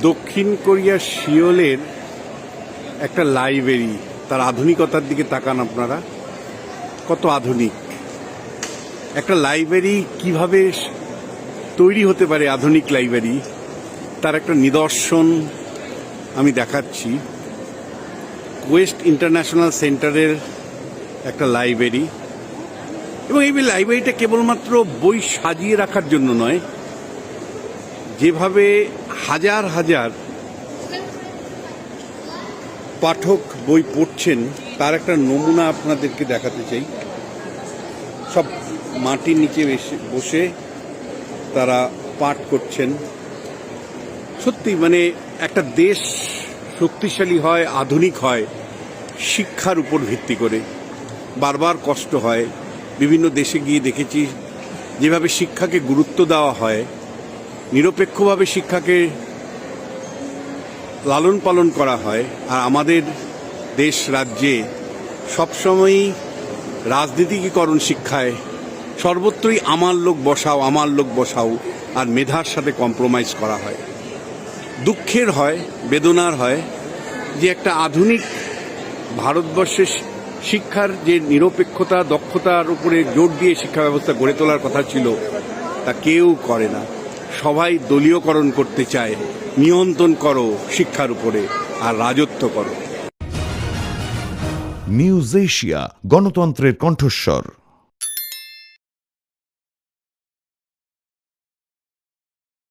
দক্ষিণ কোরিয়ার শিওলের একটা লাইব্রেরি, তার আধুনিকতার দিকে তাকান আপনারা। কত আধুনিক। একটা লাইব্রেরি কীভাবে তৈরি হতে পারে আধুনিক লাইব্রেরি, তার একটা নিদর্শন আমি দেখাচ্ছি। ওয়েস্ট ইন্টারন্যাশনাল সেন্টারের একটা লাইব্রেরি। এবং এই লাইব্রেরিটা কেবলমাত্র বই সাজিয়ে রাখার জন্য নয় যেভাবে হাজার হাজার পাঠক বই পড়ছেন, তার একটা নমুনা আপনাদেরকে দেখাতে চাই। সব মাটির নিচে বসে তারা পাঠ করছেন। সত্যি মানে একটা দেশ শক্তিশালী হয়, আধুনিক হয়, শিক্ষার উপর ভিত্তি করে। বারবার কষ্ট হয়। বিভিন্ন দেশে গিয়ে দেখেছি, যেভাবে শিক্ষাকে গুরুত্ব দেওয়া হয় নিরপেক্ষভাবে শিক্ষাকে লালন পালন করা হয় আর আমাদের দেশ রাজ্যে সবসময়ই রাজনীতিকীকরণ শিক্ষায় সর্বত্রই আমার লোক বসাও, আমার লোক বসাও আর মেধার সাথে কম্প্রোমাইজ করা হয়। দুঃখের হয়, বেদনার হয় যে একটা আধুনিক ভারতবর্ষের শিক্ষার যে নিরপেক্ষতা, দক্ষতার উপরে জোর দিয়ে শিক্ষা ব্যবস্থা গড়ে তোলার কথা ছিল, তা কেউ করে না। সবাই দলীয়করণ করতে চায়, নিয়ন্ত্রণ করো শিক্ষার উপরে আর রাজত্ব করো। নিউজ এশিয়া, গণতন্ত্রের কণ্ঠস্বর।